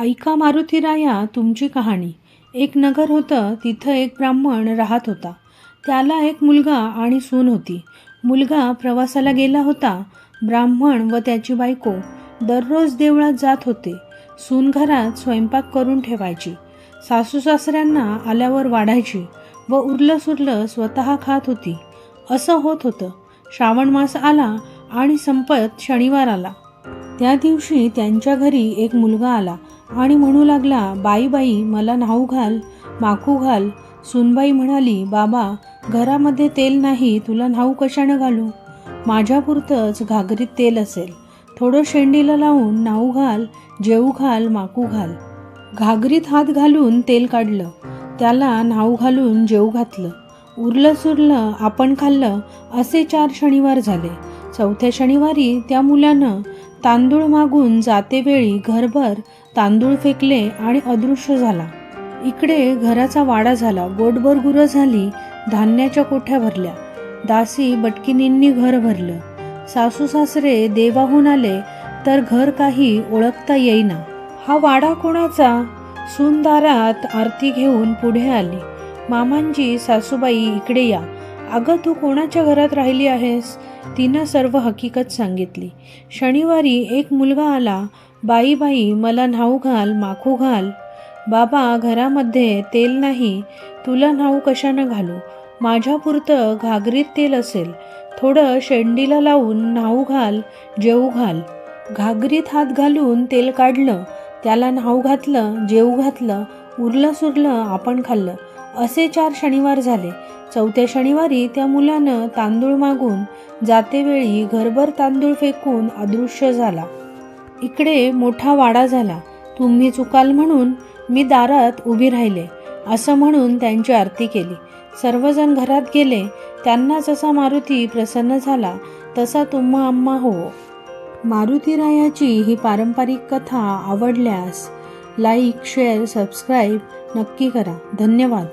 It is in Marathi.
ऐका मारुतीराया तुमची कहाणी. एक नगर होतं तिथं एक ब्राह्मण राहत होता. त्याला एक मुलगा आणि सून होती. मुलगा प्रवासाला गेला होता ब्राह्मण व त्याची बायको. दररोज देवळात जात होते. सून घरात स्वयंपाक करून ठेवायची. सासू सासऱ्यांना आल्यावर वाढायची व उरलं सुरलं स्वतः खात होती. असं होत होतं. श्रावण मास आला आणि संपत शनिवार आला. त्या दिवशी त्यांच्या घरी एक मुलगा आला. आणि म्हणू लागला बाई बाई मला न्हाऊ घाल माखू घाल. सुनबाई म्हणाली बाबा घरामध्ये तेल नाही तुला न्हाऊ कशानं घालू? माझ्यापुरतंच घागरीत तेल असेल. थोडं शेंडीला लावून नाऊ घाल जेऊ घाल माकू घाल. घागरीत हात घालून तेल काढलं. त्याला न्हाऊ घालून जेऊ घातलं. उरलं सुरलं आपण खाल्लं. असे चार शनिवार झाले. चौथ्या शनिवारी त्या मुलानं तांदूळ मागून जातेवेळी घरभर तांदूळ फेकले आणि अदृश्य झाला. इकडे घराचा वाडा झाला. गोटभर गुरं झाली. धान्याच्या कोठ्या भरल्या? दासी बटकिनींनी घर भरलं. सासू सासरे देवाहून आले तर घर काही ओळखता येईना. हा वाडा कोणाचा? सुनदारात आरती घेऊन पुढे आली. मामांची सासूबाई इकडे या. अगं तू कोणाच्या घरात राहिली आहेस? तिनं सर्व हकीकत सांगितली. शनिवारी एक मुलगा आला बाई बाई मला न्हाऊ घाल माखू घाल. बाबा घरामध्ये तेल नाही तुला न्हाऊ कशानं घालू? माझ्यापुरतं घागरीत तेल असेल. थोडं शेंडीला लावून न्हाऊ घाल जेऊ घाल. घागरीत हात घालून तेल काढलं. त्याला न्हाऊ घातलं जेऊ घातलं. उरलं सुरलं आपण खाल्लं. असे चार शनिवार झाले. चौथ्या शनिवारी त्या मुलानं तांदूळ मागून जातेवेळी घरभर तांदूळ फेकून अदृश्य झाला. इकडे मोठा वाडा झाला. तुम्ही चुकाल म्हणून मी दारात उभी राहिले असं म्हणून त्यांची आरती केली. सर्वजण घरात गेले. त्यांना जसा मारुती प्रसन्न झाला. तसा तुम्हा आम्हा हो मारुतीरायाची ही पारंपरिक कथा आवडल्यास लाईक शेअर सबस्क्राईब नक्की करा. धन्यवाद.